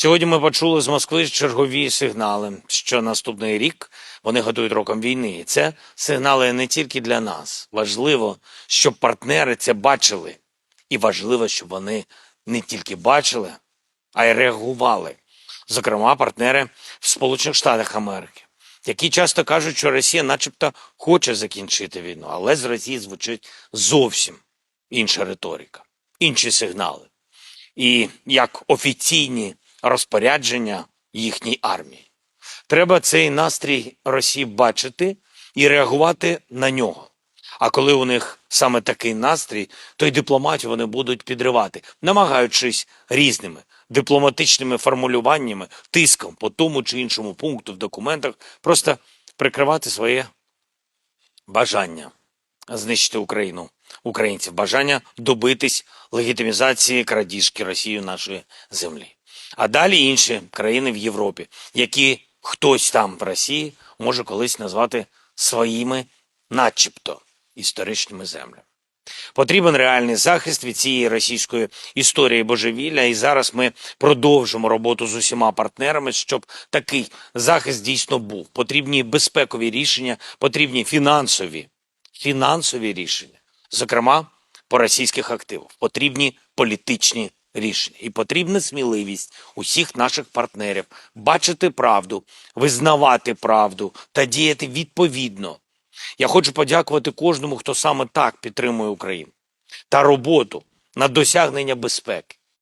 Сьогодні ми почули з Москви чергові сигнали, що наступний рік вони готують роком війни. І це сигнали не тільки для нас. Важливо, щоб партнери це бачили. І важливо, щоб вони не тільки бачили, а й реагували. Зокрема, партнери в Сполучених Штатах Америки, які часто кажуть, що Росія, начебто, хоче закінчити війну, але з Росії звучить зовсім інша риторика, інші сигнали. І як офіційні розпорядження їхній армії. Треба цей настрій Росії бачити і реагувати на нього. А коли у них саме такий настрій, то й дипломатію вони будуть підривати, намагаючись різними дипломатичними формулюваннями, тиском по тому чи іншому пункту в документах, просто прикривати своє бажання знищити Україну, українців, бажання добитись легітимізації крадіжки Росією нашої землі. А далі інші країни в Європі, які хтось там в Росії може колись назвати своїми, начебто, історичними землями. Потрібен реальний захист від цієї російської історії божевілля, і зараз ми продовжимо роботу з усіма партнерами, щоб такий захист дійсно був. Потрібні безпекові рішення, потрібні фінансові, фінансові рішення, зокрема по російських активах. Потрібні політичні рішення і потрібна сміливість усіх наших партнерів бачити правду, визнавати правду та діяти відповідно. Я хочу подякувати кожному, хто саме так підтримує Україну та роботу на досягнення безпеки.